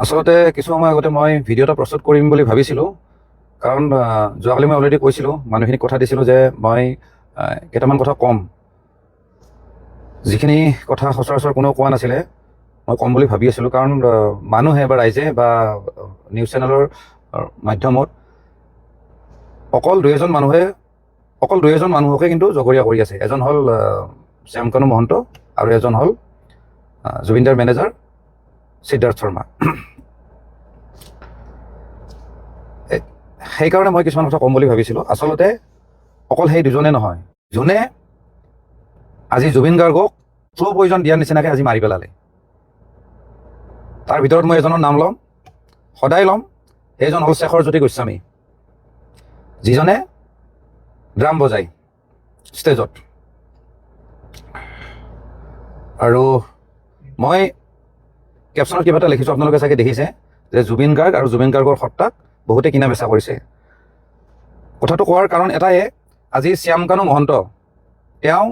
আচলতে কিছু সময় আগতে মই ভিডিঅ' এটা প্ৰস্তুত কৰিম বুলি ভাবিছিলোঁ। কাৰণ যোৱাকালি মই অলৰেডি কৈছিলোঁ মানুহখিনিক কথা দিছিলোঁ যে মই কেইটামান কথা ক'ম। যিখিনি কথা সচৰাচৰ কোনেও কোৱা নাছিলে মই ক'ম বুলি ভাবি আছিলোঁ। কাৰণ মানুহে বা ৰাইজে বা নিউজ চেনেলৰ মাধ্যমত অকল দুই এজন মানুহে অকল দুই এজন মানুহকে কিন্তু জগৰীয়া কৰি আছে। এজন হ'ল শ্যামকানু মহন্ত আৰু এজন হ'ল জুবিনদাৰ মেনেজাৰ সিদ্ধাৰ্থ শৰ্মা সেইকাৰণে মই কিছুমান কথা ক'ম বুলি ভাবিছিলোঁ। আচলতে অকল সেই দুজনে নহয়, যোনে আজি জুবিন গাৰ্গক শ্ল' পয়জন দিয়াৰ নিচিনাকৈ আজি মাৰি পেলালে। তাৰ ভিতৰত মই এজনৰ নাম ল'ম, সদায় ল'ম, সেইজন হ'ল শেখৰ জ্যোতি গোস্বামী, যিজনে ড্ৰাম বজায় ষ্টেজত। আৰু মই কেপশ্যনত কিবা এটা লিখিছোঁ, আপোনালোকে চাগে দেখিছে যে জুবিন গাৰ্গ আৰু জুবিন গাৰ্গৰ সত্তাক বহুতে কিনা বেচা কৰিছে। কথাটো কোৱাৰ কাৰণ এটাই, আজি শ্যামকানু মহন্ত, তেওঁ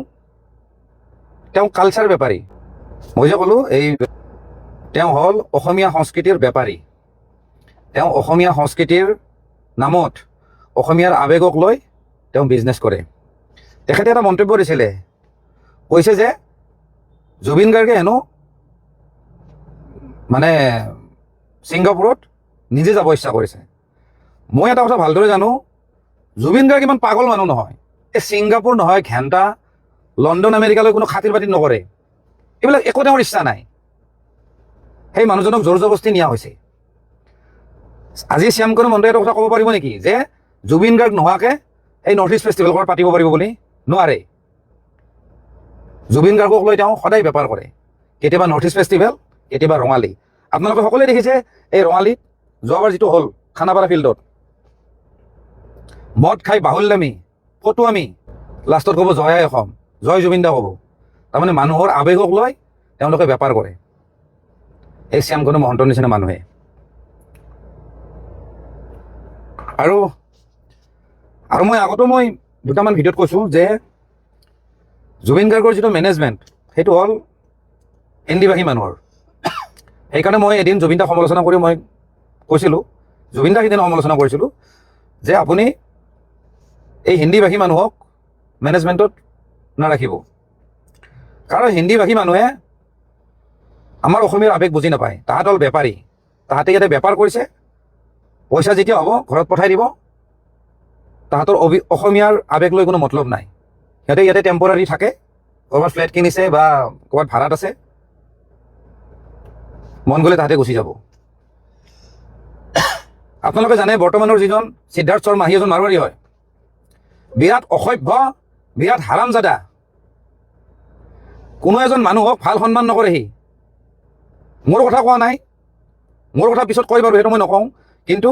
তেওঁ কালচাৰ বেপাৰী। মই যে ক'লোঁ, এই তেওঁ হ'ল অসমীয়া সংস্কৃতিৰ বেপাৰী। তেওঁ অসমীয়া সংস্কৃতিৰ নামত অসমীয়াৰ আৱেগক লৈ তেওঁ বিজনেছ কৰে। তেখেতে এটা মন্তব্য দিছিলে। কৈছে যে, জুবিন গাৰ্গে হেনো মানে ছিংগাপুৰত নিজে যাব ইচ্ছা কৰিছে। মই এটা কথা ভালদৰে জানো, জুবিন গাৰ্গ ইমান পাগল মানুহ নহয়। এই ছিংগাপুৰ নহয়, ঘেণ্টা, লণ্ডন, আমেৰিকালৈ কোনো খাতিৰ পাতি নকৰে। এইবিলাক একো তেওঁৰ ইচ্ছা নাই। সেই মানুহজনক জোৰ জবস্তি নিয়া হৈছে। আজি শ্যামকৰণে মন্দিৰে এটা কথা ক'ব পাৰিব নেকি, যে জুবিন গাৰ্গ নোহোৱাকৈ এই নৰ্থ ইষ্ট ফেষ্টিভেল ক'ৰবাত পাতিব পাৰিব বুলি? নোৱাৰে। জুবিন গাৰ্গক লৈ তেওঁ সদায় বেপাৰ কৰে। কেতিয়াবা নৰ্থ ইষ্ট ফেষ্টিভেল কেতিয়াবা ৰঙালী। আপোনালোকে সকলোৱে দেখিছে, এই ৰঙালীত যোৱাবাৰ যিটো হ'ল খানাপাৰা ফিল্ডত। মদ খাই বাহুল্যামী ফটো আমি লাষ্টত ক'ব জয় আই অসম, জয় জুবিন দা ক'ব। তাৰমানে মানুহৰ আৱেগক লৈ তেওঁলোকে বেপাৰ কৰে। এই শ্যামকণু মহন্তৰ নিচিনা মানুহে। আৰু আৰু মই আগতো মই দুটামান ভিডিঅ'ত কৈছোঁ যে জুবিন গাৰ্গৰ যিটো মেনেজমেণ্ট সেইটো হ'ল হিন্দীভাষী মানুহৰ। সেইকাৰণে মই এদিন জুবিন দাক সমালোচনা কৰি মই কৈছিলোঁ জুবিন দাক সিদিনা সমালোচনা কৰিছিলোঁ যে আপুনি এই হিন্দীভাষী মানুহক মেনেজমেণ্টত নাৰাখিব। কাৰণ হিন্দীভাষী মানুহে আমাৰ অসমীয়াৰ আৱেগ বুজি নাপায়। তাহাঁত হ'ল বেপাৰী। তাহাঁতে ইয়াতে বেপাৰ কৰিছে। পইচা যেতিয়া হ'ব, ঘৰত পঠাই দিব। তাহাঁতৰ অবি অসমীয়াৰ আৱেগ লৈ কোনো মতলব নাই। সিহঁতে ইয়াতে টেম্পৰাৰী থাকে। ক'ৰবাত ফ্লেট কিনিছে বা ক'ৰবাত ভাড়াত আছে। মন গ'লে তাহাঁতে গুচি যাব। আপোনালোকে জানে, বৰ্তমানৰ যিজন সিদ্ধাৰ্থ শৰ্মা, সি এজন মাৰোৱাৰী হয়। বিৰাট অসভ্য, বিৰাট হাৰামজাদা। কোনো এজন মানুহক ভালো সন্মান নকৰে সি মোৰ কথা কোৱা নাই। মোৰ কথা পিছত কয় বাৰু, সেইটো মই নকওঁ। কিন্তু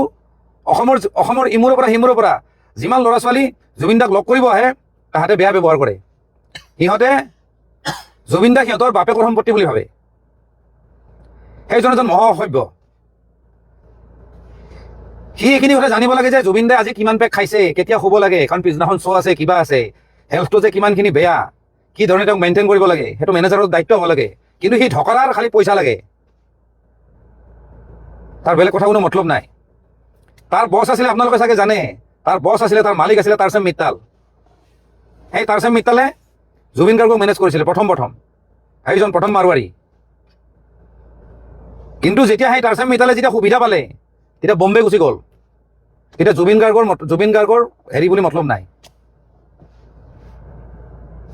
অসমৰ অসমৰ ইমূৰৰ পৰা, সিমূৰৰ পৰা যিমান ল'ৰা ছোৱালী জুবিন দাক লগ কৰিব আহে, তাহাঁতে বেয়া ব্যৱহাৰ কৰে। সিহঁতে জুবিন দাক সিহঁতৰ বাপেকৰ সম্পত্তি বুলি ভাবে। সেইজন এজন মহা অসভ্য সি এইখিনি কথা জানিব লাগে যে জুবিন দাই আজি কিমান পেক খাইছে, কেতিয়া শুব লাগে, কাৰণ পিছদিনাখন শ্ব' আছে, কিবা আছে হেল্থটো যে কিমানখিনি বেয়া, কি ধৰণে তেওঁক মেইনটেইন কৰিব লাগে, সেইটো মেনেজাৰৰ দায়িত্ব হ'ব লাগে, কিন্তু সি ঢকৰাৰ খালি পইচা লাগে। তাৰ বেলেগ কথা কোনো মতলব নাই। তাৰ বছ আছিলে, আপোনালোকে চাগে জানে, তাৰ বছ আছিলে, তাৰ মালিক আছিলে, তাৰচেম মিত্তাল। সেই তাৰচেম মিত্তালে জুবিন গাৰ্গক মেনেজ কৰিছিলে, প্ৰথম প্ৰথম। সেইজন প্ৰথম মাৰোৱাৰী। কিন্তু যেতিয়া সেই তাৰচেম মিত্তালে যেতিয়া সুবিধা পালে, তেতিয়া বম্বে গুচি গ'ল। তেতিয়া জুবিন গাৰ্গৰ জুবিন গাৰ্গৰ হেৰি বুলি মতলব নাই।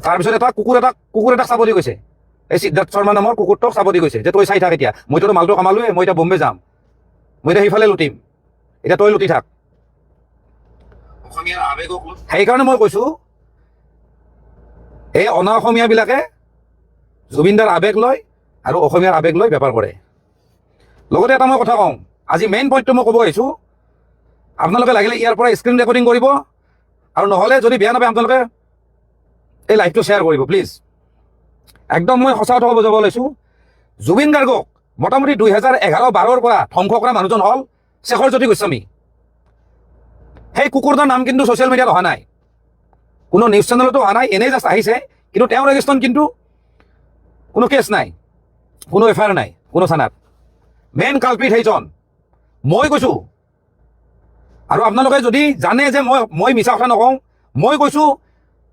তাৰপিছত এটা কুকুৰ এটা কুকুৰ এটাক চাব দি গৈছে। এই সিদ্ধাৰ্থ শৰ্মা নামৰ কুকুৰটোক চাব দি গৈছে যে, তই চাই থাক এতিয়া। মইতো মালটো কামালোৱে মই এতিয়া বম্বে যাম। মই এতিয়া সিফালে লুটিম। এতিয়া তই লুটি থাক। সেইকাৰণে মই কৈছোঁ, এই অনা অসমীয়াবিলাকে জুবিনদাৰ আৱেগ লয় আৰু অসমীয়াৰ আৱেগ লৈ বেপাৰ কৰে। লগতে এটা মই কথা কওঁ, আজি মেইন পইণ্টটো মই ক'ব আহিছোঁ, আপোনালোকে লাগিলে ইয়াৰ পৰা স্ক্ৰীণ ৰেকৰ্ডিং কৰিব, আৰু নহ'লে যদি বেয়া নাপায় আপোনালোকে এই লাইভটো শ্বেয়াৰ কৰিব প্লিজ একদম মই সঁচা কথা ক'ব যাব লৈছোঁ, জুবিন গাৰ্গক মোটামুটি দুহেজাৰ এঘাৰ বাৰৰ পৰা ধ্বংস কৰা মানুহজন হ'ল শেখৰ জ্যোতি গোস্বামী। সেই কুকুৰটোৰ নাম কিন্তু ছ'চিয়েল মিডিয়াত অহা নাই। কোনো নিউজ চেনেলতো অহা নাই, এনেই জাষ্ট আহিছে, কিন্তু তেওঁৰ এগেষ্টত কিন্তু কোনো কেছ নাই, কোনো এফ আই আৰ নাই, কোনো থানাত। মেইন কালপিট সেইজন। মই কৈছোঁ। আৰু আপোনালোকে যদি জানে যে মই মই মিছা কথা নকওঁ, মই কৈছোঁ,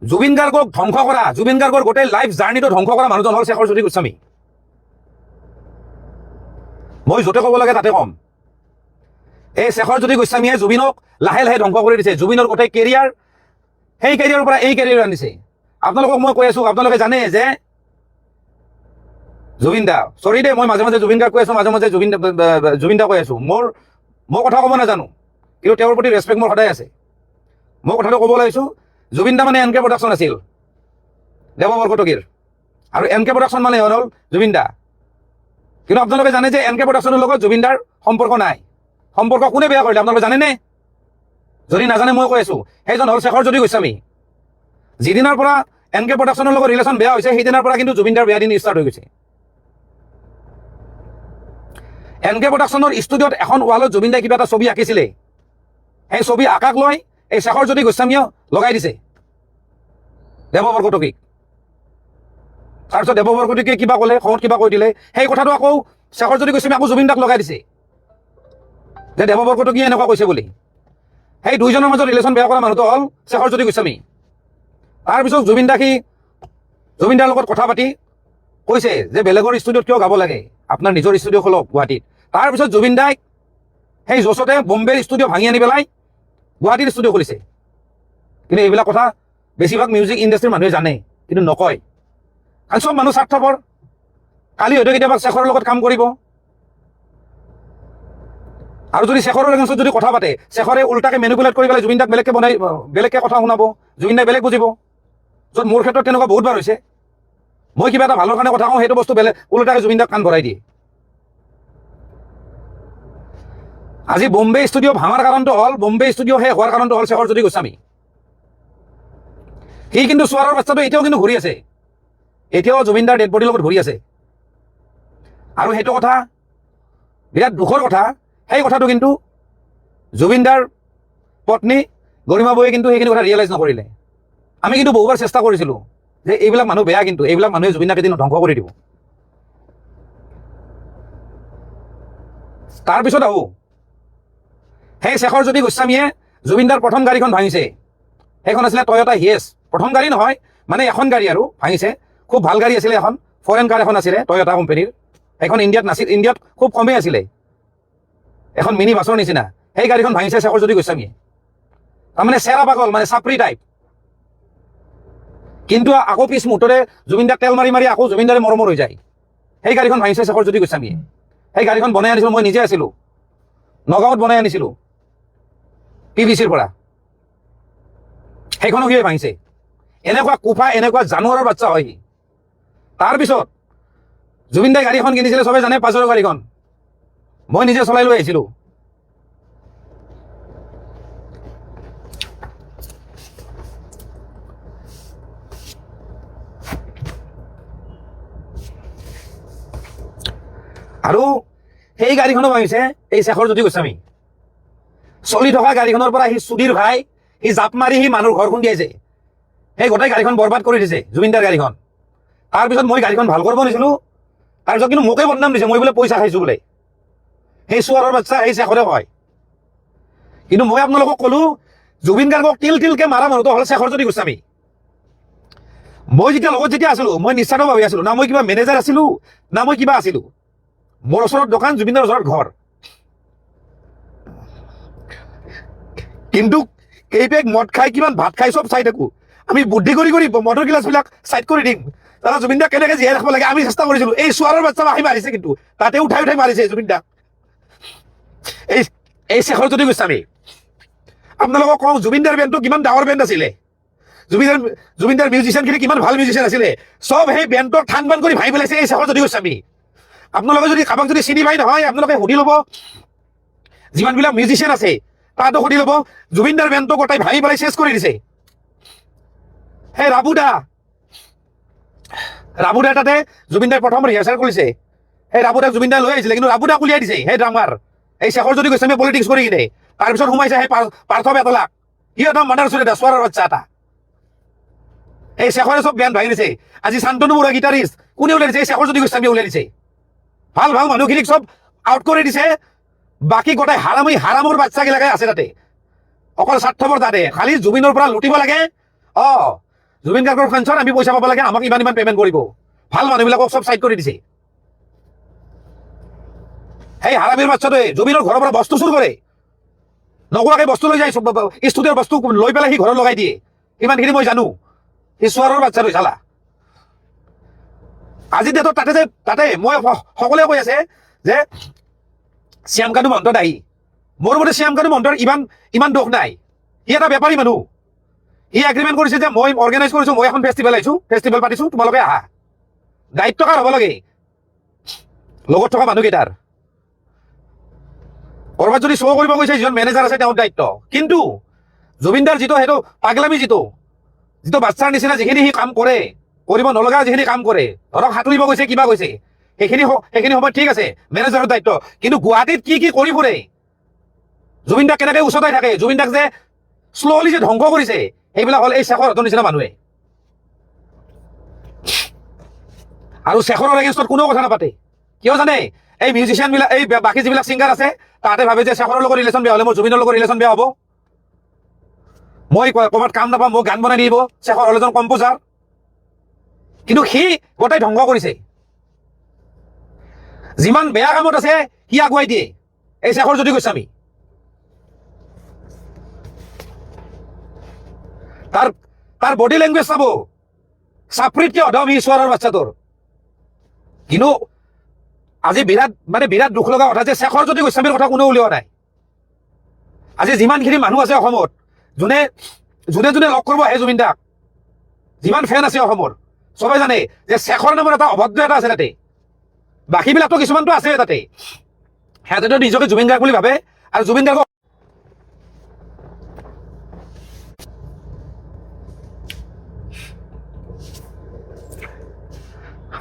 জুবিন গাৰ্গক ধ্বংস কৰা, জুবিন গাৰ্গৰ গোটেই লাইফ জাৰ্ণিটো ধ্বংস কৰা মানুহজন হ'ল শেখৰ জ্যোতি গোস্বামী। মই য'তে ক'ব লাগে তাতে ক'ম। এই শেখৰ জ্যোতি গোস্বামীয়ে জুবিনক লাহে লাহে ধ্বংস কৰি দিছে। জুবিনৰ গোটেই কেৰিয়াৰ সেই কেৰিয়াৰৰ পৰা এই কেৰিয়াৰ আনিছে। আপোনালোকক মই কৈ আছোঁ, আপোনালোকে জানে যে জুবিন দা চৰি দেই, মই মাজে মাজে জুবিন গাৰ্গ কৈ আছোঁ, মাজে মাজে জুবিন জুবিন দা কৈ আছোঁ। মোৰ, মই কথা ক'ব নাজানো, কিন্তু তেওঁৰ প্ৰতি ৰেচপেক্ট মোৰ সদায় আছে। মই কথাটো ক'ব লাগিছোঁ জুবিন দা মানে এন কে প্ৰডাকশ্যন আছিল। দেৱ বৰকটকীৰ। আৰু এন কে প্ৰডাকশ্যন মানে হ'ল জুবিন দা। কিন্তু আপোনালোকে জানে যে এন কে প্ৰডাকশ্যনৰ লগত জুবিন দাৰ সম্পৰ্ক নাই। সম্পৰ্ক কোনে বেয়া কৰিলে, আপোনালোকে জানেনে? যদি নাজানে, মই কৈ আছোঁ, সেইজন হ'ল শেখৰ জ্যোতি গোস্বামী। যিদিনাৰ পৰা এন কে প্ৰডাকশ্যনৰ লগত ৰিলেশ্যন বেয়া হৈছে, সেইদিনাৰ পৰা কিন্তু জুবিন দাৰ বেয়া দিন ষ্টাৰ্ট হৈ গৈছে। এন কে প্ৰডাকশ্যনৰ ষ্টুডিঅ'ত এখন ৱালত জুবিন দাই কিবা এটা ছবি আঁকিছিলে। সেই ছবি আঁকাক লৈ এই শেখৰ জ্যোতি গোস্বামীয়ে লগাই দিছে। দেৱ বৰকটকীক তাৰপিছত দেৱ কিবা ক'লে খঙত কিবা কৈ দিলে। সেই কথাটো আকৌ শেখৰ জ্যোতি গোস্বামী আকৌ জুবিন দাক লগাই দিছে। যে দেৱ বৰকটকীয়ে এনেকুৱা কৈছে বুলি। সেই দুইজনৰ মাজত ৰিলেশ্যন বেয়া কৰা মানুহটো হ'ল শেখৰ জ্যোতি গোস্বামী। তাৰপিছত জুবিন দাক সি, জুবিন দাৰ লগত কথা পাতি কৈছে যে, বেলেগৰ ষ্টুডিঅ'ত কিয় গাব লাগে? আপোনাৰ নিজৰ ষ্টুডিঅ' খোলক গুৱাহাটীত। তাৰপিছত জুবিন দাই সেই যচতে বম্বেৰ ষ্টুডিঅ' ভাঙি আনি পেলাই গুৱাহাটীৰ ষ্টুডিঅ' খুলিছে। কিন্তু এইবিলাক কথা বেছিভাগ মিউজিক ইণ্ডাষ্ট্ৰীৰ মানুহে জানে কিন্তু নকয়। কাৰণ চব মানুহ স্বাৰ্থপৰ। কালি হয়তো কেতিয়াবা শেখৰৰ লগত কাম কৰিব। আৰু যদি শেখৰৰ এগেঞ্চত যদি কথা পাতে, শেখৰে উল্টাকে মেনিপুলেট কৰি পেলাই জুবিন দাক বেলেগকে বনাই, বেলেগকে কথা শুনাব, জুবিন দাই বেলেগ বুজিব। য'ত মোৰ ক্ষেত্ৰত তেনেকুৱা বহুতবাৰ হৈছে। মই কিবা এটা ভালৰ কাৰণে কথা কওঁ, সেইটো বস্তু বেলেগ ওলোটাকে জুবিন দাক কাণ ভৰাই দিয়ে। আজি বম্বে ষ্টুডিঅ' ভাঙাৰ কাৰণটো হ'ল, বম্বে ষ্টুডিঅ' শেষ হোৱাৰ কাৰণটো হ'ল শেখৰ জ্যোতি গোস্বামী। সি কিন্তু চোৱাৰৰ বাচ্চাটো এতিয়াও কিন্তু ঘূৰি আছে। এতিয়াও জুবিনদাৰ ডেড বডিৰ লগত ঘূৰি আছে। আৰু সেইটো কথা, বিৰাট দুখৰ কথা, সেই কথাটো কিন্তু জুবিনদাৰ পত্নী গৰিমা বৌয়ে কিন্তু সেইখিনি কথা ৰিয়েলাইজ নকৰিলে। আমি কিন্তু বহুবাৰ চেষ্টা কৰিছিলোঁ যে এইবিলাক মানুহ বেয়া কিন্তু, এইবিলাক মানুহে জুবিনদাক এদিন ধ্বংস কৰি দিব। তাৰপিছত আহোঁ। সেই শেখৰ জ্যোতি গোস্বামীয়ে, জুবিনদাৰ প্ৰথম গাড়ীখন ভাঙিছে। সেইখন আছিলে টয়টা হিয়েছ প্ৰথম গাড়ী নহয় মানে এখন গাড়ী আৰু, ভাঙিছে। খুব ভালো গাড়ী আছিলে এখন ফৰেন কাৰ এখন আছিলে টয়টা কোম্পানীৰ সেইখন ইণ্ডিয়াত নাছিল, ইণ্ডিয়াত খুব কমেই আছিলে। এখন মিনি বাছৰ নিচিনা। সেই গাড়ীখন ভাঙিছে শেখৰ জ্যোতি গোস্বামীয়ে। তাৰমানে চেৰা পাগল মানে চাপৰি টাইপ কিন্তু আকৌ পিছ মুহূৰ্ততে জুবিনদাক তেল মাৰি মাৰি আকৌ জুবিনদাৰে মৰমৰ হৈ যায়। সেই গাড়ীখন ভাঙিছে শেখৰ জ্যোতি গোস্বামীয়ে। সেই গাড়ীখন বনাই আনিছিলোঁ, মই নিজে আছিলোঁ। নগাঁৱত বনাই আনিছিলোঁ। পি ভি চিৰ পৰা। সেইখনো সিয়ে ভাঙিছে? এনেকুৱা কোফা, এনেকুৱা জানুৱাৰৰ বাচ্চা হয় সি। তাৰপিছত জুবিন দাই গাড়ী এখন কিনিছিলে, চবে জানে পাঁচৰ গাড়ীখন। মই নিজে চলাই লৈ আহিছিলোঁ। আৰু সেই গাড়ীখনো ভাঙিছে, এই শেখৰ জ্যোতি গোস্বামী। চলি থকা গাড়ীখনৰ পৰা সি চুদিৰ ভাই সি জাপ মাৰি সি মানুহৰ ঘৰ খুন্দিয়াইছে সেই গোটেই গাড়ীখন বৰবাদ কৰি দিছে, জুবিনদাৰ গাড়ীখন। তাৰপিছত মই গাড়ীখন ভালো কৰিব নিছিলোঁ। তাৰপিছত কিন্তু মোকে বদনাম দিছে, মই বোলে পইচা খাইছোঁ বোলে। সেই চোৱাৰৰ বাচ্চা সেই শেখৰে কয় কিন্তু মই আপোনালোকক ক'লো, জুবিন গাৰ্গক তিল তিলকে মাৰা মানুহটো হ'ল শেখৰ জ্যোতি গোস্বামী। মই যেতিয়া লগত যেতিয়া আছিলোঁ, মই নিশ্চান্ত ভাবি আছিলোঁ। না মই কিবা মেনেজাৰ আছিলোঁ, না মই কিবা আছিলোঁ। মোৰ ওচৰত দোকান জুবিনৰ ওচৰত ঘৰ। কিন্তু কেইপেক মদ খাই কিমান, ভাত খাই চব চাই থাকো আমি বুদ্ধি কৰি কৰি মদৰ গিলাচবিলাক চাইড কৰি দিম। দাদা জুবিন দাক কেনেকে জীয়াই ৰাখিব লাগে, আমি চেষ্টা কৰিছিলো। এই চোৱাৰৰ বাচ্চা আহি মাৰিছে কিন্তু। তাতে উঠাই উঠাই মাৰিছে জুবিন দাক এই এই শেখৰ জ্যোতি গোস্বামী আপোনালোকক কওঁ, জুবিনদাৰ বেণ্ডটো কিমান ডাঙৰ বেণ্ড আছিলে। জুবিনদাৰ জুবিনদাৰ মিউজিচিয়ানখিনি কিমান ভালো মিউজিচিয়ান আছিলে। চব সেই বেণ্ডক থান বান কৰি ভাঙি পেলাইছে, এই শেখৰ জ্যোতি গোস্বামী আপোনালোকে যদি কাৰোবাক যদি চিনি পাই নহয়, আপোনালোকে সুধি ল'ব। যিমানবিলাক মিউজিচিয়ান আছে তাতো সুধি ল'ব। জুবিনদাৰ বেণ্ডটো গোটাই ভাঙি পেলাই চেছ কৰি দিছে। সেই ৰাবুদা। ৰাবুদা তাতে জুবিনদাই প্ৰথম ৰিহাৰ্চেল কৰিছে সেই ৰাবুদাক জুবিনদাই লৈ আহিছিলে, কিন্তু ৰাবুদাক উলিয়াই দিছে সেই ড্ৰামাৰ এই শেষৰ যদি গোস্বামী পলিটিক্স কৰি কিনে তাৰপিছত সোমাইছে সেই পাৰ- পাৰ্থ বেতলাক সি একদম মানাৰ চুৰে, দাসোৱাৰৰ বাচ্চা এটা। এই শেষৰে চব বেণ্ড ভাঙি দিছে। আজি শান্তনু বৰুৱা গীটাৰিষ্ট কোনে উলিয়াই দিছে? এই শেষৰ যদি গোস্বামী উলিয়াই দিছে। ভালো ভালো, মানুহখিনিক চব আউট কৰি দিছে। বাকী গোটেই হাৰামী হাৰামৰ বাচ্চাগিলাকে আছে তাতে। অকল স্বাৰ্থপৰ তাতে, খালি জুবিনৰ পৰা লুটিব লাগে। অ, জুবিন গাৰ্গৰ ফাংচন আমি পইচা পাব লাগে, আমাক ইমান ইমান পে'মেণ্ট কৰিব। ভালো মানুহবিলাকক চব চাইড কৰি দিছে। সেই হাৰামীৰ বাচ্চাটোৱে জুবিনৰ ঘৰৰ পৰা বস্তু চুৰ কৰে। নকোৱাকে বস্তু লৈ যায়, ষ্টুডিঅ'ৰ বস্তু লৈ পেলাই সি ঘৰত লগাই দিয়ে। ইমানখিনি মই জানো। সি চোৱাৰৰ বাচ্চাটো চালা। আজিৰ ডেটত তাতে যে, তাতে মই সকলোৱে কৈ আছে যে শ্যামকানু মহন্ত দায়ী মোৰ মতে শ্যামকানু মহন্তৰ ইমান ইমান দোষ নাই সি এটা বেপাৰী মানুহ সি এগ্ৰিমেণ্ট কৰিছে যে মই অৰ্গেনাইজ কৰিছোঁ মই এখন ফেষ্টিভেল আহিছোঁ ফেষ্টিভেল পাতিছোঁ তোমালোকে আহা দায়িত্ব কাৰ হ'ব লাগে লগত থকা মানুহকেইটাৰ ক'ৰবাত যদি শ্ব' কৰিব গৈছে যিজন মেনেজাৰ আছে তেওঁৰ দায়িত্ব কিন্তু জুবিনদাৰ যিটো সেইটো পাগলামী যিটো যিটো বাচ্চাৰ নিচিনা যিখিনি সি কাম কৰে কৰিব নলগা যিখিনি কাম কৰে ধৰক সাঁতুৰিব গৈছে কিবা গৈছে সেইখিনি সেইখিনি সময়ত ঠিক আছে, মেনেজাৰৰ দায়িত্ব। কিন্তু গুৱাহাটীত কি কি কৰি ফুৰে? জুবিন দাক কেনেকৈ উচতাই থাকে? জুবিন দাক যে শ্ল'লি যে ধ্বংস কৰিছে, সেইবিলাক হ'ল এই শেখৰ হতৰ নিচিনা মানুহে। আৰু শেখৰৰ এগেইনষ্টত কোনেও কথা নাপাতে। কিয় জানে? এই মিউজিচিয়ান বিলাক, এই বাকী যিবিলাক ছিংগাৰ আছে, তাহাঁতে ভাবে যে শেখৰৰ লগত ৰিলেশ্যন বেয়া হ'লে মোৰ জুবিনৰ লগত ৰিলেশ্যন বেয়া হ'ব। মই ক'ৰবাত কাম নাপাম, মোক গান বনাই দিব শেখৰ হ'ল এজন কম্প'জাৰ কিন্তু সি গোটেই ধ্বংস কৰিছে। যিমান বেয়া কামত আছে, সি আগুৱাই দিয়ে। এই শেখৰ যদি গোস্বামী তাৰ তাৰ বডি লেংগুৱেজ চাব। চাপৰিতকে অধম ই ঈশ্বৰৰ বাচ্চাটোৰ কিন্তু আজি বিৰাট মানে বিৰাট দুখ লগা কথা যে শেখৰ যদি গোস্বামীৰ কথা কোনেও উলিওৱা নাই। আজি যিমানখিনি মানুহ আছে অসমত, যোনে যোনে যোনে লগ কৰিব, আহে জুবিন দাক। যিমান ফেন আছে অসমৰ চবে জানে যে শেখৰ নামৰ এটা অভদ্ৰ এটা আছে তাতে। বাকীবিলাকতো কিছুমানতো আছে তাতে। সিহঁতেতো নিজকে জুবিন গাৰ্গ বুলি ভাবে, আৰু জুবিন গাৰ্গক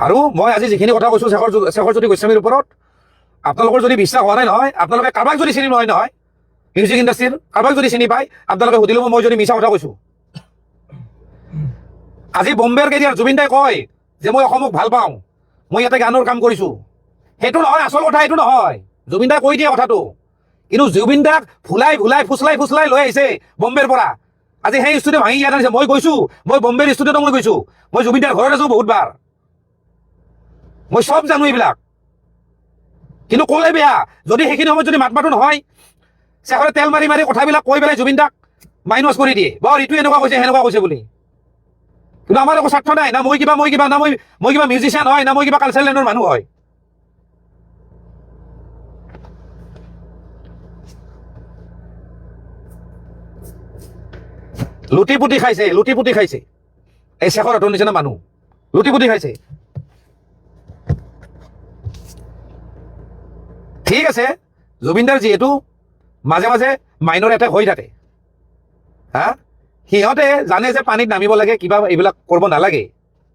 আৰু মই আজি যিখিনি কথা কৈছোঁ শেখৰ শেখৰ জ্যোতি গোস্বামীৰ ওপৰত, আপোনালোকৰ যদি বিশ্বাস হোৱা নাই নহয়, আপোনালোকে কাৰোবাক যদি চিনি নহয় নহয় মিউজিক ইণ্ডাষ্ট্ৰীৰ কাৰোবাক যদি চিনি পায়, আপোনালোকে সুধি ল'ব মই যদি মিছা কথা কৈছোঁ। আজি বম্বেৰ কেৰিয়াৰ জুবিন দাই কয় যে, মই অসমক ভালো পাওঁ। মই ইয়াতে গানৰ কাম কৰিছোঁ। সেইটো নহয়, আচল কথা এইটো নহয়। জুবিন দাই কৈ দিয়ে কথাটো। কিন্তু জুবিন দাক ভুলাই ভুলাই, ফুচলাই ফুচলাই লৈ আহিছে বম্বেৰ পৰা। আজি সেই ষ্টুডিঅ' ভাঙি ইয়াত আনিছে। মই গৈছোঁ, মই বম্বেৰ ষ্টুডিঅ'তো মই গৈছোঁ। মই জুবিন দাৰ ঘৰত আছোঁ বহুতবাৰ। মই চব জানো এইবিলাক। কিন্তু ক'লে বেয়া। যদি সেইখিনি সময়ত যদি মাত মাতো নহয় শেখৰে তেল মাৰি মাৰি কথাবিলাক কৈ পেলাই জুবিন দাক মাইনাছ কৰি দিয়ে। বৰ ইটো এনেকুৱা কৈছে, সেনেকুৱা কৈছে বুলি। কিন্তু আমাৰ একো স্বাৰ্থ নাই। না মই কিবা মই কিবা, না মই মই কিবা মিউজিচিয়ান হয়, না মই কিবা কালচাৰেল লাইনৰ মানুহ হয়। লুটি পুটি খাইছে লুটি পুটি খাইছে। এই শেখৰ হতৰ নিচিনা মানুহ। লুটি পুটি খাইছে। ঠিক আছে, জুবিনদাৰ যিহেতু মাজে মাজে মাইনৰ এটেক হৈ থাকে। হা? সিহঁতে জানে যে পানীত নামিব লাগে, কিবা এইবিলাক কৰিব নালাগে।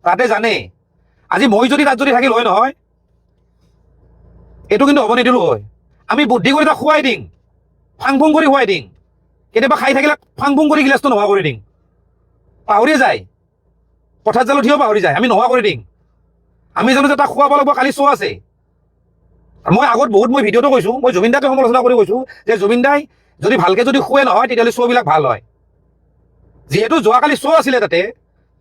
তাতে জানে। আজি মই যদি তাত যদি থাকিল, হয় নহয়? এইটো কিন্তু হ'ব নিদিলোঁ হয়। আমি বুদ্ধি কৰি তাক খুৱাই দিম। ফাং ফুং কৰি খুৱাই দিম। কেতিয়াবা খাই থাকিলে ফাং ফুং কৰি গিলাচটো নোহোৱা কৰি দিম। পাহৰি যায়। পথাৰ জালত উঠিও পাহৰি যায়। আমি নোহোৱা কৰি দিম। আমি জানো যে তাক খুৱাব লাগিব, কালি শ্ব' আছে। মই আগত বহুত মই ভিডিঅ'টো কৈছোঁ, মই জুবিন দাকে সমালোচনা কৰি কৈছোঁ যে, জুবিন দাই যদি ভালকৈ যদি শুৱে নহয়, তেতিয়াহ'লে শ্ব'বিলাক ভালো হয়। যিহেতু যোৱাকালি শ্ব' আছিলে তাতে,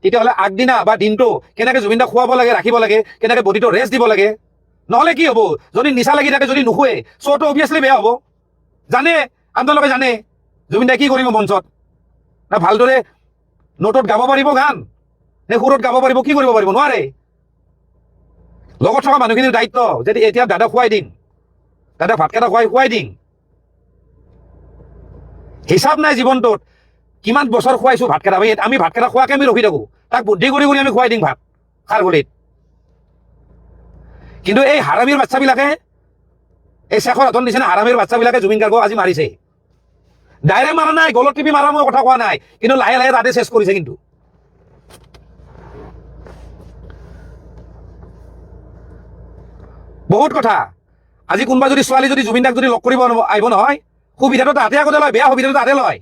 তেতিয়াহ'লে আগদিনা বা দিনটো কেনেকৈ জুবিন দাক খুৱাব লাগে, ৰাখিব লাগে, কেনেকৈ বডিটো ৰেষ্ট দিব লাগে, নহ'লে কি হ'ব? যদি নিচা লাগি থাকে, যদি নুশুৱে শ্ব'টো অভিয়াছলি বেয়া হ'ব। জানে আপোনালোকে জানে, জুবিন দাই কি কৰিব মঞ্চত? না ভালদৰে নোটত গাব পাৰিব গান? নে সুৰত গাব পাৰিব, কি কৰিব পাৰিব? নোৱাৰে। লগত থকা মানুহখিনিৰ দায়িত্ব যে এতিয়া দাদা খুৱাই দিম দাদা ভাতকেইটা খুৱাই খুৱাই দিম। হিচাপ নাই জীৱনটোত। কিমান বছৰ খুৱাইছোঁ ভাতকেইটা? আমি আমি ভাতকেইটা খোৱাকে আমি ৰখি থাকোঁ। তাক বুদ্ধি কৰি কৰি আমি খুৱাই দিম ভাত, খাৰ গলিত। কিন্তু এই হাৰামীৰ বাচ্চাবিলাকে এই শেখৰ হাতৰ নিচিনা হাৰামীৰ বাচ্চাবিলাকে জুবিন গাৰ্গক আজি মাৰিছে। ডাইৰেক্ট মাৰা নাই, গলত টিপি মাৰা মই কথা কোৱা নাই, কিন্তু লাহে লাহে তাতে চেছ কৰিছে কিন্তু। বহুত কথা। আজি কোনোবা যদি ছোৱালী যদি জুবিন দাক যদি লগ কৰিব আহিব নহয়, সুবিধাটো তাতে আগতে লয়, বেয়া সুবিধাটো তাতে লয়।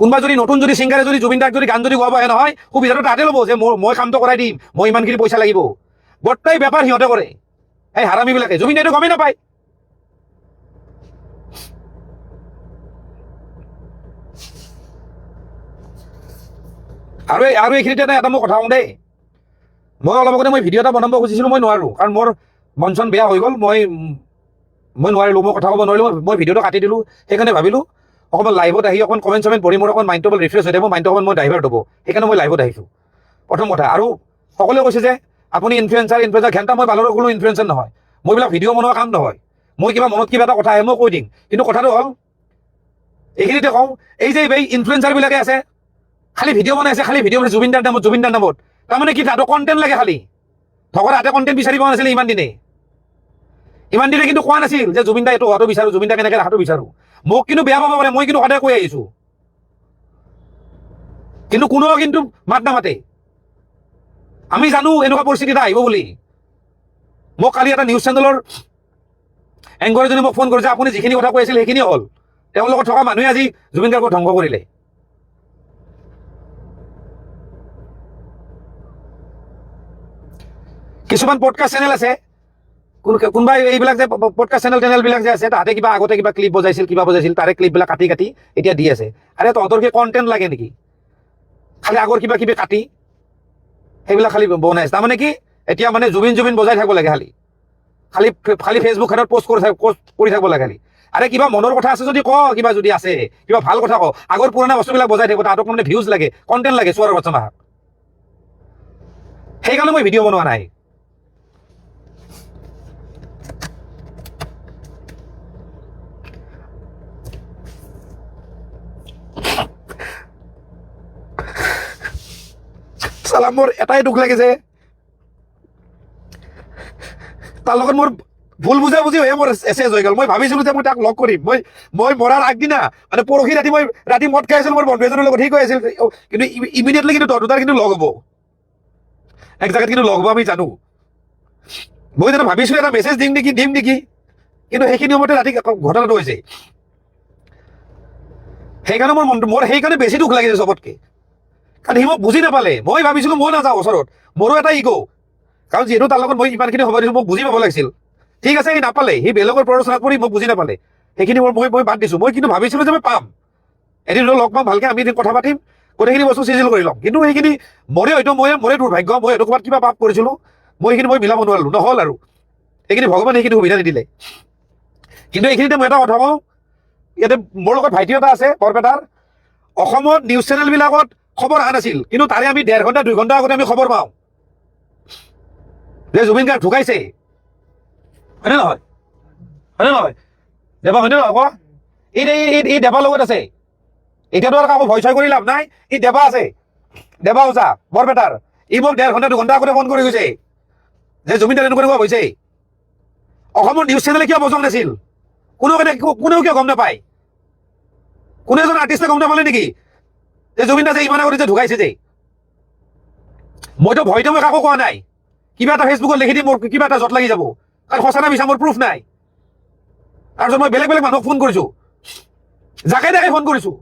কোনোবা যদি নতুন যদি ছিংগাৰে যদি জুবিন দাক যদি গান যদি গোৱাব আহে নহয় সুবিধাটো তাতে ল'ব যে মোৰ মই কামটো কৰাই দিম, মই ইমানখিনি পইচা লাগিব। গোটেই বেপাৰ সিহঁতে কৰে। এই হাৰামীবিলাকে, জুবিন দাইটো গমেই নাপায়। আৰু আৰু এইখিনিতে এটা- মই কথা কওঁ দেই। মই অলপ আগতে মই ভিডিঅ' এটা বনাব খুজিছিলোঁ, মই নোৱাৰোঁ। কাৰণ মোৰ মন চন বেয়া হৈ গ'ল, মই মই নোৱাৰিলোঁ, মই কথা ক'ব নোৱাৰিলোঁ মই ভিডিঅ'টো কাটি দিলোঁ। সেইকাৰণে ভাবিলোঁ অকণমান লাইভত আহি অকণ কমেণ্ট চমেণ্ট পঢ়ি মোৰ অকণ মাইণ্ডটো অকণ ৰিফ্ৰেছ হৈ থাকিব মাইণ্ডটো অকণ মই ডাইভাৰ্ট হ'ব। সেইকাৰণে মই লাইভত আহিছোঁ। প্ৰথম কথা, আৰু সকলোৱে কৈছে যে, আপুনি ইনফ্লুৱেঞ্চাৰ ইনফ্লুৱেঞ্চাৰ ঘেণ্টা, মই বালৰ কোনো ইনফ্লুৱেঞ্চাৰ নহয়। মই এইবিলাক ভিডিঅ' বনোৱা কাম নহয়। মই কিবা মনত কিবা এটা কথা আহে, মই কৈ দিম। কিন্তু কথাটো হ'ল, এইখিনিতে কওঁ, এই যে এই ইনফ্লুৱেঞ্চাৰবিলাকে আছে, খালি ভিডিঅ' বনাই আছে, খালি ভিডিঅ' বনাইছে জুবিনদাৰ নামত জুবিনদাৰ নামত। তাৰমানে কি তাহাঁতৰ কণ্টেণ্ট লাগে খালি। ধকৰ হাতে কণ্টেণ্ট বিচাৰি পোৱা নাছিলে ইমান দিনে ইমান দিনে কিন্তু কোৱা নাছিল যে জুবিন দা এইটো হোৱাটো বিচাৰোঁ জুবিন দা কেনেকৈ ৰাখাটো বিচাৰোঁ। মোক কিন্তু বেয়া পাব পাৰে মই কিন্তু সদায় কৈ আহিছোঁ। কিন্তু কোনেও কিন্তু মাত নামাতে। আমি জানো এনেকুৱা পৰিস্থিতি এটা আহিব বুলি। মোক কালি এটা নিউজ চেনেলৰ এংকৰ এজনে মোক ফোন কৰিছে, আপুনি যিখিনি কথা কৈ আছিল সেইখিনি হ'ল। তেওঁৰ লগত থকা মানুহে আজি জুবিন গাৰ্গক ধ্বংস কৰিলে। কিছুমান পডকাষ্ট চেনেল আছে কোন- কোনোবাই এইবিলাক যে পডকাষ্ট চেনেল টেনেলবিলাক যে আছে, তাহাঁতে কিবা আগতে কিবা ক্লিপ বজাইছিল, কিবা বজাইছিল, তাৰে ক্লিপবিলাক কাটি কাটি এতিয়া দি আছে। আৰে তহঁতৰ কি কণ্টেণ্ট লাগে নেকি? খালি আগৰ কিবা কিবি কাটি, সেইবিলাক খালি বনাইছে তাৰমানে কি, এতিয়া মানে জুবিন জুবিন বজাই থাকিব লাগে খালি। খালি খালি ফেচবুক খানত পষ্ট কৰি কৰি থাকিব লাগে খালি। আৰে কিবা মনৰ কথা আছে যদি ক, কিবা যদি আছে, কিবা ভালো কথা ক, আগৰ পুৰণা বস্তুবিলাক বজাই থাকিব, তাহাঁতক মানে ভিউজ লাগে কণ্টেণ্ট লাগে, চোৱাৰ মাহাক সেইকাৰণে মই ভিডিঅ' বনোৱা নাই। চালা মোৰ এটাই দুখ লাগিছে। তাৰ লগত মোৰ ভুল বুজা বুজি হৈয়ে মোৰ এছেজ হৈ গ'ল। মই ভাবিছিলোঁ যে মই তাক লগ কৰিম। মই মই মৰাৰ আগদিনা মানে পৰহি ৰাতি মই ৰাতি মদ খাই আছিলোঁ, মোৰ বন্ধু এজনৰ লগত, সি কৈ আছিল কিন্তু ইমিডিয়েটলি কিন্তু দুটাৰ কিন্তু লগ হ'ব। এক জেগাত কিন্তু লগ হ'ব আমি জানো। মই জানো ভাবিছিলোঁ এটা মেছেজ দিম নেকি দিম নেকি। কিন্তু সেইখিনি সময়তে ৰাতি ঘটনাটো হৈছে। সেইকাৰণে মোৰ মনটো মোৰ সেইকাৰণে বেছি দুখ লাগিছে চবতকে। কাৰণ সি মোক বুজি নাপালে। মই ভাবিছিলোঁ মই নাযাওঁ ওচৰত। মোৰো এটা ইগ' কাৰণ যিহেতু তাৰ লগত মই ইমানখিনি সময় দিছোঁ, মোক বুজি পাব লাগিছিল। ঠিক আছে, সি নাপালে। সি বেলেগৰ প্ৰৰোচনাত পৰি মোক বুজি নাপালে। সেইখিনি মই মই বাদ দিছোঁ। মই কিন্তু ভাবিছিলোঁ যে মই পাম। এদিন হ'লেও লগ পাম, ভালকৈ আমি এদিন কথা পাতিম, গোটেইখিনি বস্তু চিজিল কৰি ল'ম। কিন্তু সেইখিনি মোৰে হয়তো মই মোৰে দুৰ্ভাগ্য। মই হয়তো ক'ৰবাত কিবা পাপ কৰিছিলোঁ। মই সেইখিনি মই মিলাব নোৱাৰিলোঁ। নহ'ল আৰু। সেইখিনি ভগৱানে সেইখিনি সুবিধা নিদিলে। কিন্তু এইখিনিতে মই এটা কথা কওঁ। ইয়াতে মোৰ লগত ভাইটি এটা আছে, বৰপেটাৰ। অসমত নিউজ চেনেলবিলাকত খবৰ অহা নাছিল। কিন্তু তাৰে আমি ডেৰ ঘণ্টা, দুই ঘণ্টা আগতে আমি খবৰ পাওঁ। যে জুবিন গাৰ্গ ঢুকাইছে। হয়নে নহয়? হয়নে নহয়? দেৱা হয়নে নহয় কোৱা এই এই- দেৱাৰ লগত আছে। এতিয়াতো আৰু কাকো ভয় চয় কৰি লাভ নাই। ই দেৱা আছে। দেৱা ওজা, বৰপেটাৰ। ই মোক ডেৰ ঘণ্টা দুঘণ্টা আগতে ফোন কৰি গৈছে। যে জুবিন দাৰ এনেকুৱা হৈছে। অসমৰ নিউজ চেনেলে কিয় বজং নাছিল? কোনেও কেনে কোনেও কিয় গম নাপায়? কোনো এজন আৰ্টিষ্টে গম নাপালে নেকি? যে জুবিন দা যে ইমান আগতে ঢুকাইছে যে। মইতো ভয়তো মই কাকো কোৱা নাই। কিবা এটা ফেচবুকত লিখি দিম মোৰ কিবা এটা জট লাগি যাব। কাৰণ সঁচা না মিছা মোৰ প্ৰুফ নাই। তাৰপিছত মই বেলেগ বেলেগ মানুহক ফোন কৰিছোঁ। যাকে তাকে ফোন কৰিছোঁ।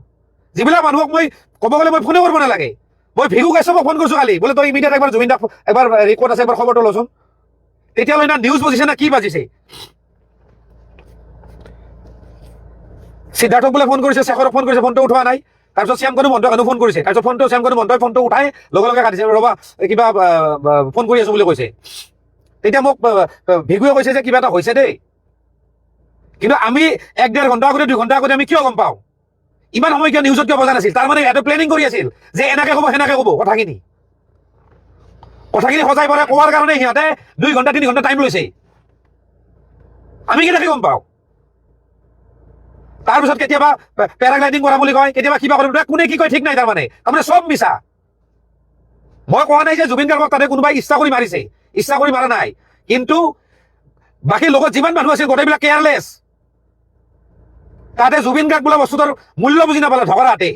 যিবিলাক মানুহক মই ক'ব গ'লে মই ফোনে কৰিব নালাগে। মই ভিগু কাশ্যপক ফোন কৰিছোঁ কালি। বোলে তই ইমিডিয়েট একবাৰ জুবিন দাক একবাৰ ৰেকৰ্ড আছে, একবাৰ খবৰটো লচোন। তেতিয়ালৈ না নিউজ বাজিছে না কি বাজিছে? সিদ্ধাৰ্থক বোলে ফোন কৰিছে, শেখৰক ফোন কৰিছে ফোনটো উঠোৱা নাই। তাৰপিছত শ্যামকনু মহন্তক ফোন কৰিছে। তাৰপিছত ফোনটো শ্যামকনু মহন্তই ফোনটো উঠাই লগে কাটিছে, ৰ'বা, কিবা ফোন কৰি আছো বুলি কৈছে। তেতিয়া মোক ভিগুৱে কৈছে যে কিবা এটা হৈছে দেই। কিন্তু আমি এক ডেৰ ঘণ্টা আগতে, দুই ঘণ্টা আগতে আমি কিয় গম পাওঁ? ইমান সময় কিয় নিউজত কিয় বজা নাছিল? তাৰমানে ইয়াতে প্লেনিং কৰি আছিল যে এনেকে ক'ব, সেনেকে ক'ব, কথাখিনি। কথাখিনি সজাই পৰাই কোৱাৰ কাৰণে সিহঁতে দুই ঘণ্টা, তিনি ঘণ্টা টাইম লৈছে। আমি কেনেকে গম পাওঁ? তাৰপিছত কেতিয়াবা পেৰাগ্লাইডিং কৰা বুলি কয়, কেতিয়াবা কিবা কৰিব কোনে কি কয় ঠিক নাই তাৰমানে। তাৰমানে চব মিছা। মই কোৱা নাই যে জুবিন গাৰ্গক তাতে কোনোবাই ইচ্ছা কৰি মাৰিছে। ইচ্ছা কৰি মাৰা নাই। কিন্তু বাকী লগত যিমান মানুহ আছিল, গোটেইবিলাক কেয়াৰলেছ তাতে জুবিন গাৰ্গ বোলা বস্তুটোৰ মূল্য বুজি নাপালে ধগৰাতে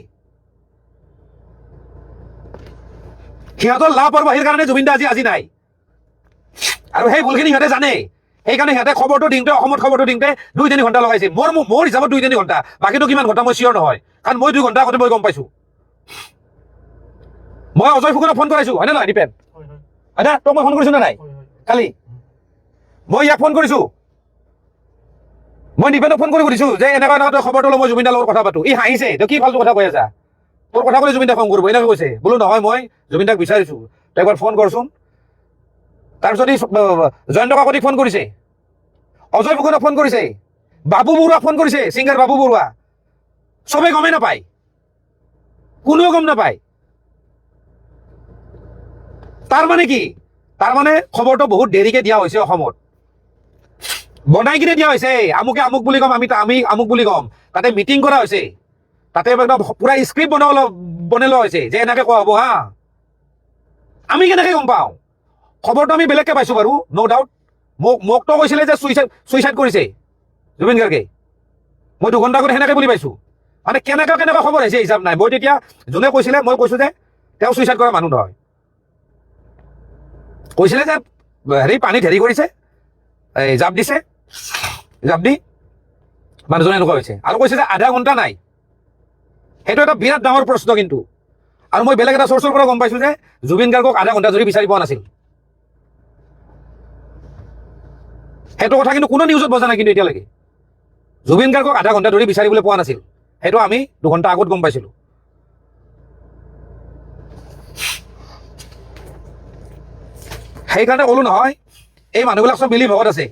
সিহঁতৰ লাপৰবাহীৰ কাৰণে জুবিন দা আজি আজি নাই। আৰু সেই ভুলখিনি সিহঁতে জানে। সেইকাৰণে সিহঁতে খবৰটো দিওঁতে অসমত খবৰটো দিওঁতে দুই তিনি ঘণ্টা লগাইছিল। মোৰ মোৰ হিচাপত দুই তিনি ঘণ্টা। বাকীটো কিমান ঘণ্টা মই চিয়ৰ নহয়। কাৰণ মই দুই ঘণ্টা আগতে মই গম পাইছো। মই অজয় ফুকনক ফোন কৰাইছো হয়নে নহয় দীপেন? হয় হয়। হয়নে তোক মই ফোন কৰিছো নে নাই? কালি? মই ইয়াক ফোন কৰিছো। মই নিপেনক ফোন কৰি সুধিছো যে এনেকুৱা এনেকুৱা তই খবৰটো লৈ মই জুবিন দাৰ লগত কথা পাতো। ই হাঁহিছে তই কি ফাল্টু কথা কৈ আছা? তোৰ কথা ক'লে জুবিন দাক ফোন কৰিব। এনেকৈ কৈছে। বোলো নহয় মই জুবিন দাক বিচাৰিছো। তই একবাৰ ফোন কৰচোন। তাৰপিছত জয়ন্ত কাকতিক ফোন কৰিছে। অজয় ফুকনক ফোন কৰিছে। বাবু বৰুৱাক ফোন কৰিছে। ছিংগাৰ বাবু বৰুৱা। চবে গমেই নাপায়। কোনেও গম নাপায়। তাৰ মানে কি? তাৰ মানে খবৰটো বহুত দেৰিকে দিয়া হৈছে অসমত। বনাই কিনে দিয়া হৈছে। আমুকে আমুক বুলি ক'ম, আমি আমি আমুক বুলি ক'ম। তাতে মিটিং কৰা হৈছে। তাতে একদম পুৰা স্ক্ৰিপ্ট বনাব বনাই লোৱা হৈছে। যে এনেকে কোৱা হ'ব, হা। আমি কেনেকে গম পাওঁ? খবৰটো আমি বেলেগকে পাইছো বাৰু ন' ডাউট মোক, মোকতো কৈছিলে যে চুইচাইড চুইচাইড কৰিছে, জুবিন গাৰ্গে। মই দুঘণ্টা আগত সেনেকে বুলি পাইছো। মানে কেনেকুৱা কেনেকুৱা খবৰ আহিছে হিচাপ নাই। মই তেতিয়া যোনে কৈছিলে, মই কৈছো যে তেওঁ চুইচাইড কৰা মানুহ নহয়। কৈছিলে যে, হেৰি, পানীত হেৰি কৰিছে, এই জাপ দিছে, জাপ দি মানুহজনে এনেকুৱা হৈছে। আৰু কৈছে যে আধা ঘণ্টা নাই। সেইটো এটা বিৰাট ডাঙৰ প্ৰশ্ন কিন্তু। আৰু মই বেলেগ এটা চ'ৰ্চৰ পৰা গম পাইছো যে জুবিন গাৰ্গক আধা ঘণ্টা ধৰি বিচাৰি পোৱা নাছিল। সেইটো কথা কিন্তু কোনো নিউজত বজা নাই কিন্তু এতিয়ালৈকে। জুবিন গাৰ্গক আধা ঘণ্টা ধৰি বিচাৰিবলৈ পোৱা নাছিল। সেইটো আমি দুঘণ্টা আগত গম পাইছিলো। সেইকাৰণে ক'লো নহয়, এই মানুহবিলাক চব মিলি ভগত আছে।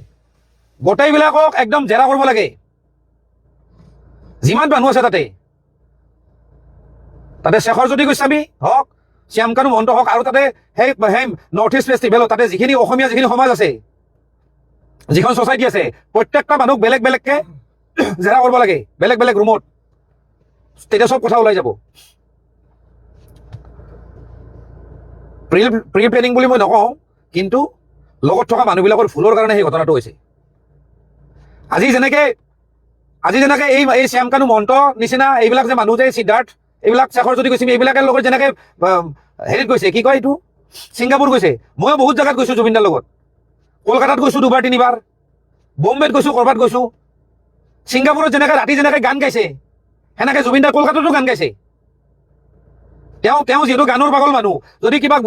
গোটেইবিলাকক একদম জেৰা কৰিব লাগে। যিমান মানুহ আছে তাতে। তাতে শেখৰজ্যোতি গোস্বামী হওক, শ্যামকানু মহন্ত হওক, আৰু তাতে সেই সেই নৰ্থ ইষ্ট ফেষ্টিভেলত তাতে যিখিনি অসমীয়া যিখিনি সমাজ আছে যিখন ছ'চাইটি আছে, প্ৰত্যেকটা মানুহক বেলেগ বেলেগকে জেৰা কৰিব লাগে, বেলেগ বেলেগ ৰুমত। তেতিয়া কথা ওলাই যাব। প্ৰি প্ৰি প্লেনিং বুলি মই নকওঁ, কিন্তু লগত থকা মানুহবিলাকৰ ভুলৰ কাৰণে সেই ঘটনাটো হৈছে। আজি যেনেকে আজি যেনেকে এই এই শ্যামকানু মহন্ত নিচিনা এইবিলাক যে মানুহ যে, সিদ্ধাৰ্থ, এইবিলাক শেখৰ যদি গৈছে এইবিলাকৰ লগত যেনেকে হেৰিত গৈছে, কি কয় এইটো? ছিংগাপুৰ গৈছে। ময়ো বহুত জেগাত গৈছোঁ জুবিনদাৰ লগত। কলকাতাত গৈছোঁ দুবাৰ, তিনিবাৰ। বম্বেত গৈছোঁ, ক'ৰবাত গৈছোঁ। ছিংগাপুৰত যেনেকে ৰাতি যেনেকে গান গাইছে, সেনেকে জুবিনদাৰ কলকাতাতো গান গাইছে। তেওঁ তেওঁ যিহেতু গানৰ পাগল মানুহ, যদি কিবা,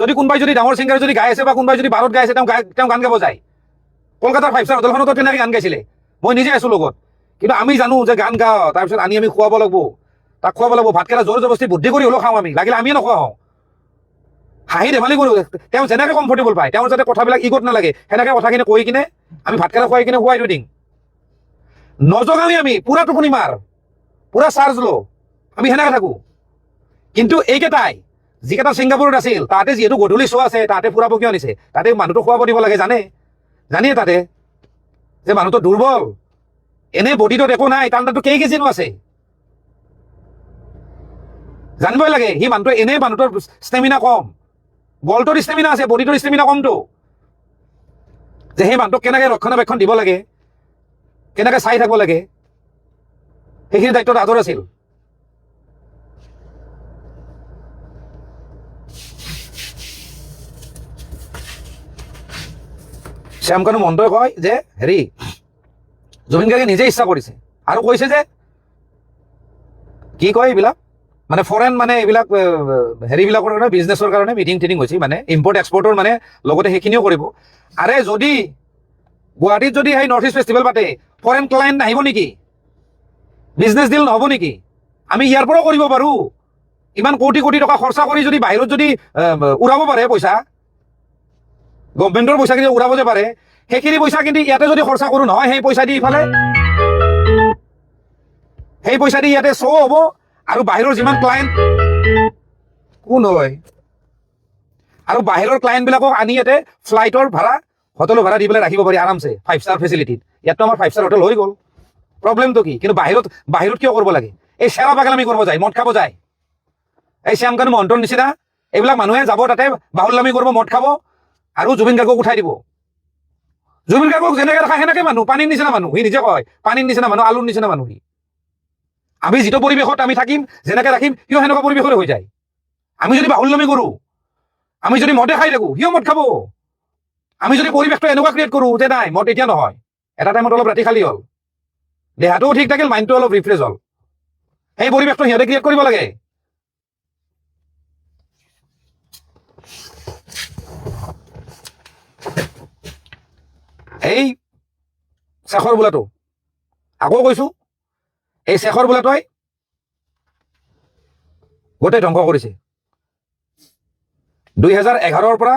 যদি কোনোবাই যদি ডাঙৰ ছিংগাৰ যদি গাই আছে বা কোনোবাই যদি বাৰত গাই আছে, তেওঁ গাই, তেওঁ গান গাব যায়। কলকাতাৰ ফাইভ ষ্টাৰ হোটেলখনতো তেনেকে গান গাইছিলে। মই নিজে আছোঁ লগত। কিন্তু আমি জানো যে গান গাওঁ, তাৰপিছত আনি আমি খুৱাব লাগিব। তাক খুৱাব লাগিব। ভাতকেইটা জোৰ জবস্তি বুদ্ধি কৰি হ'লেও খাওঁ আমি। লাগিলে আমিয়ে নোখোৱা হাঁহি ধেমালি কৰোঁ। তেওঁ যেনেকে কমফৰ্টেবল পায়, তেওঁৰ যাতে কথাবিলাক ইগত নালাগে, সেনেকে কথাখিনি কৈ কিনে আমি ভাতকেইটা খুৱাই কিনে খুৱাই থৈ দিম। নজগামি আমি, পুৰা টোপনি মাৰ, পুৰা চাৰ্জ ল আমি সেনেকে থাকোঁ। কিন্তু এইকেইটাই, যিকেইটা ছিংগাপুৰত আছিল, তাতে যিহেতু গধূলি শ্ব' আছে, তাতে ফুৰাব কিয় আনিছে তাতে মানুহটো খুৱাব দিব লাগে, জানে? জানিয়ে তাতে, যে মানুহটো দুৰ্বল। এনে বডিটোত একো নাই, তাৰ তাতো কেই কেজিনো আছে? জানিবই লাগে, সি মানুহটো এনেই মানুহটোৰ ষ্টেমিনা কম। গলটোৰ ষ্টেমিনা আছে, বডিটোৰ ষ্টেমিনা কমটো। যে সেই মানুহটোক কেনেকে ৰক্ষণাবেক্ষণ দিব লাগে, কেনেকে চাই থাকিব লাগে, সেইখিনি দায়িত্বত আদৰ আছিল। শ্যামকানু মহন্তই কয় যে, হেৰি, জুবিন গাৰ্গে নিজে ইচ্ছা কৰিছে। আৰু কৈছে যে, কি কয় এইবিলাক? মানে ফৰেন মানে এইবিলাক হেৰিবিলাকৰ কাৰণে বিজনেছৰ কাৰণে মিটিং টিটিং হৈছে মানে ইম্পৰ্ট এক্সপৰ্টৰ মানে লগতে সেইখিনিও কৰিব। আৰে যদি গুৱাহাটীত যদি সেই নৰ্থ ইষ্ট ফেষ্টিভেল পাতে ফৰেন ক্লায়েণ্ট নাহিব নেকি? বিজনেছ ডিল নহ'ব নেকি? আমি ইয়াৰ পৰাও কৰিব পাৰোঁ। ইমান কোটি কোটি টকা খৰচা কৰি যদি বাহিৰত যদি উৰাব পাৰে পইচা গভমেণ্টৰ পইচাখিনি উৰাব যে পাৰে, সেইখিনি পইচা কিন্তু ইয়াতে যদি খৰচা কৰোঁ নহয়, সেই পইচা দি ইফালে, সেই পইচা দি ইয়াতে শ্ব' হ'ব। আৰু বাহিৰৰ যিমান ক্লায়েণ্ট কোন হয়? আৰু বাহিৰৰ ক্লায়েণ্টবিলাকক আনি ইয়াতে ফ্লাইটৰ ভাড়া হোটেলৰ ভাড়া দি পেলাই ৰাখিব পাৰি আৰামছে ফাইভ ষ্টাৰ ফেচিলিটিত ইয়াততো আমাৰ ফাইভ ষ্টাৰ হোটেল হৈ গ'ল। প্ৰব্লেমটো কি? কিন্তু বাহিৰত বাহিৰত কিয় কৰিব লাগে? এই চেৰা পাগলামি কৰিব যায়, মদ খাব যায়। এই শ্যামকানু মহন্তৰ নিচিনা, এইবিলাক মানুহে যাব তাতে বাহুল্যামি কৰিব, মদ খাব, আৰু জুবিন গাৰ্গক উঠাই দিব। জুবিন গাৰ্গক যেনেকে ৰাখা, সেনেকে মানুহ, পানীৰ নিচিনা মানুহ, সি নিজে কয়, পানীৰ নিচিনা মানুহ, আলুৰ নিচিনা মানুহ সি। আমি যিটো পৰিৱেশত আমি থাকিম, যেনেকে ৰাখিম, সিও সেনেকুৱা পৰিৱেশৰে হৈ যায়। আমি যদি বাহুল্যামি কৰোঁ, আমি যদি মদে খাই থাকোঁ, সিও মদ খাব। আমি যদি পৰিৱেশটো এনেকুৱা ক্ৰিয়েট কৰোঁ যে নাই, মদ এতিয়া নহয়। এটা টাইমত অলপ ৰাতি খালী হ'ল। দেহাটোও ঠিক থাকিল মাইণ্ডটো অলপ ৰিফ্ৰেছ হ'ল। সেই পৰিৱেশটো সিহঁতে ক্ৰিয়েট কৰিব লাগে। এই শেখৰ বোলাটো। আকৌ কৈছোঁ এই শেখৰ বোলাটোৱে গোটেই ধ্বংস কৰিছে। দুই হেজাৰ এঘাৰৰ পৰা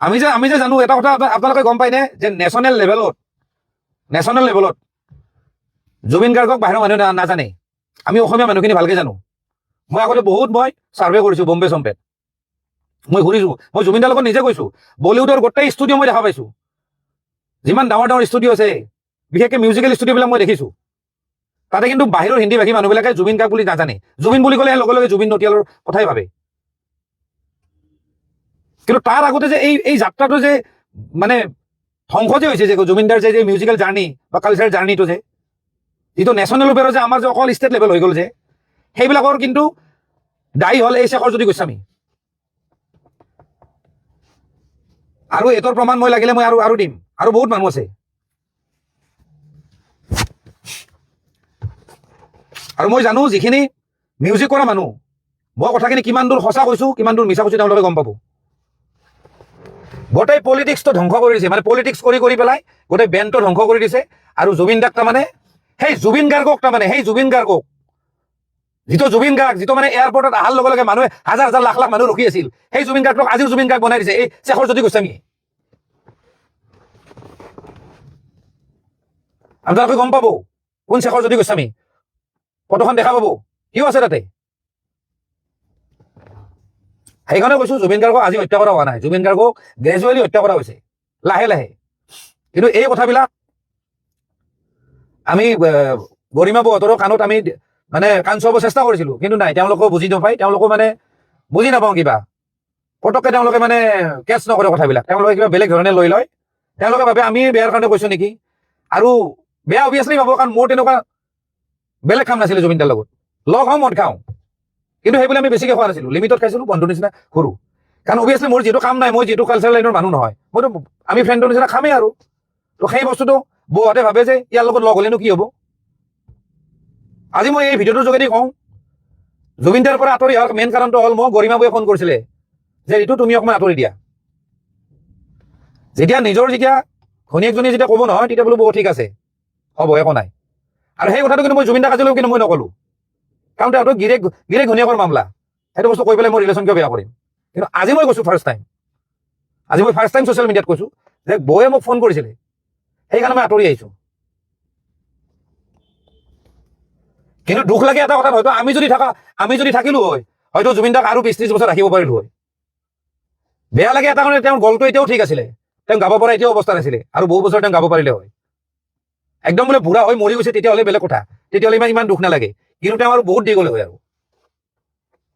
আমি যে আমি যে জানো, এটা কথা আপনা- আপোনালোকে গম পায়নে যে নেশ্যনেল লেভেলত নেশ্যনেল লেভেলত জুবিন গাৰ্গক বাহিৰৰ মানুহে নাজানে। আমি অসমীয়া মানুহখিনি ভালকে জানো। মই আগতে বহুত মই ছাৰ্ভে কৰিছোঁ বম্বে চম্পেত। মই ঘূৰিছোঁ। মই জুবিনদাৰ লগত নিজে গৈছোঁ। বলিউডৰ গোটেই ষ্টুডিঅ' মই দেখা পাইছোঁ। যিমান ডাঙৰ ডাঙৰ ষ্টুডিঅ' আছে, বিশেষকৈ মিউজিকেল ষ্টুডিঅ'বিলাক মই দেখিছোঁ। তাতে কিন্তু বাহিৰৰ হিন্দী ভাষী মানুহবিলাকে জুবিন গাৰ্গ বুলি নাজানে। জুবিন বুলি ক'লে লগে লগে জুবিন নটিয়ালৰ কথাই ভাবে। কিন্তু তাৰ আগতে যে এই এই যাত্ৰাটো যে মানে ধ্বংস যে হৈছে যে জুবিনদাৰ যে মিউজিকেল জাৰ্ণি বা কালচাৰ জাৰ্ণিটো যে, যিটো নেশ্যনেল লেভেলৰ যে আমাৰ যে অকল ষ্টেট লেভেল হৈ গ'ল যে, সেইবিলাকৰ কিন্তু দায়ী হ'ল এই শেখৰ জ্যোতি গোস্বামী। আৰু এইটোৰ প্ৰমাণ মই লাগিলে মই আৰু আৰু দিম। আৰু বহুত মানুহ আছে। আৰু মই জানো যিখিনি মিউজিক কৰা মানুহ, মই কথাখিনি কিমান দূৰ সঁচা কৈছোঁ, কিমান দূৰ মিছা কৈছোঁ, তেওঁলোকে গম পাব। গোটেই পলিটিক্সটো ধ্বংস কৰি দিছে মানে পলিটিক্স কৰি কৰি পেলাই গোটেই বেণ্ডটো ধ্বংস কৰি দিছে আৰু জুবিন দাক তাৰমানে, সেই জুবিন গাৰ্গক তাৰমানে, সেই জুবিন গাৰ্গক, যিটো জুবিন গাৰ্গ, যিটো মানে এয়াৰপৰ্টত অহাৰ লগে লগে মানুহে হাজাৰ হাজাৰ লাখ লাখ মানুহ ৰখি আছিল, সেই জুবিন গাৰ্গক আজিও জুবিন গাৰ্গ বনাই দিছে, এই শেখৰ জ্যোতি গোস্বামী আপোনালোকে গম পাব কোন শেখৰ জ্যোতি গোস্বামী। ফটোখন দেখা পাব? সিও আছে তাতে? সেইকাৰণে কৈছো, জুবিন গাৰ্গক আজি হত্যা কৰা হোৱা নাই। জুবিন গাৰ্গক গ্ৰেজুৱেলি হত্যা কৰা হৈছে। লাহে লাহে। কিন্তু এই কথাবিলাক আমি গৰিমা বহঁতৰৰ কাণত আমি মানে কাণ চুৱাব চেষ্টা কৰিছিলো, কিন্তু নাই, তেওঁলোকেও বুজি নাপায়। তেওঁলোকো মানে বুজি নাপাওঁ কিবা। পটককে তেওঁলোকে মানে কেচ নকৰে কথাবিলাক। তেওঁলোকে কিবা বেলেগ ধৰণে লৈ লয়। তেওঁলোকে ভাবে, আমি বেয়াৰ কাৰণে কৈছো নেকি? আৰু বেয়া অভিয়াছলি পাব, কাৰণ মোৰ তেনেকুৱা বেলেগ কাম নাছিলে জুবিন দাৰ লগত। লগ হওঁ, মদ খাওঁ। কিন্তু সেইবুলি আমি বেছিকৈ খোৱা নাছিলোঁ। লিমিটত খাইছিলোঁ, বন্ধুৰ নিচিনা সৰু। কাৰণ অভিয়াছলি মোৰ যিহেতু কাম নাই, মই যিহেতু কালচাৰ লাইনৰ মানুহ নহয়। মইতো, আমি ফ্ৰেণ্ডৰ নিচিনা খামেই আৰু। তো সেই বস্তুটো বৌহঁতে ভাবে যে ইয়াৰ লগত লগ হ'লেনো কি হ'ব? আজি মই এই ভিডিঅ'টোৰ যোগেদি কওঁ জুবিন দাৰ পৰা আঁতৰি অহাৰ মেইন কাৰণটো হ'ল মোক গৰিমা বৌয়ে ফোন কৰিছিলে যে এইটো তুমি অকণমান আঁতৰি দিয়া। যেতিয়া নিজৰ যেতিয়া ঘনীয়েকজনীয়ে যেতিয়া ক'ব নহয়, তেতিয়া বোলো, বৌ, ঠিক আছে। হ'ব, একো নাই। আৰু সেই কথাটো কিন্তু মই জুবিন দাক আজিলৈকে কিন্তু মই নক'লো। কাৰণ তেওঁতো গিৰেক গিৰেক ঘনীয়েকৰ মামলা। সেইটো বস্তু কৈ পেলাই মই ৰিলেশ্যন কিয় বেয়া কৰিম? কিন্তু আজি মই কৈছোঁ ফাৰ্ষ্ট টাইম আজি মই ফাৰ্ষ্ট টাইম ছ'চিয়েল মিডিয়াত কৈছোঁ যে বৌয়ে মোক ফোন কৰিছিলে। সেইকাৰণে মই আঁতৰি আহিছোঁ। কিন্তু দুখ লাগে এটা কথাত, হয়তো আমি যদি থাকা আমি যদি থাকিলো হয়, হয়তো জুবিন দাক আৰু বিছ ত্ৰিছ বছৰ ৰাখিব পাৰিলো হয়। বেয়া লাগে এটা কাৰণে, তেওঁৰ গলটো এতিয়াও ঠিক আছিলে। তেওঁ গাব পৰা এতিয়াও অৱস্থা নাছিলে। আৰু বহু বছৰ তেওঁ গাব পাৰিলে হয়। একদম বোলে বুঢ়া হৈ মৰি গৈছে, তেতিয়াহ'লে বেলেগ কথা। তেতিয়াহ'লে ইমান ইমান দুখ নালাগে। কিন্তু আৰু বহুত দেৰি গ'লে হয় আৰু।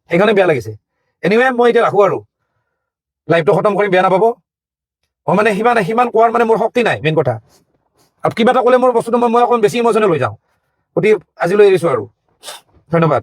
সেইকাৰণে বেয়া লাগিছে। এনিৱে মই এতিয়া ৰাখোঁ আৰু। লাইফটো খতম কৰি বেয়া নাপাব। মই মানে সিমান সিমান কোৱাৰ মানে মোৰ শক্তি নাই মেইন কথা। আৰু কিবা এটা ক'লে মোৰ বস্তুটো মই মই অকণ বেছি ইম'চনেল হৈ যাওঁ। গতিকে আজিলৈ এৰিছোঁ আৰু। ধন্যবাদ।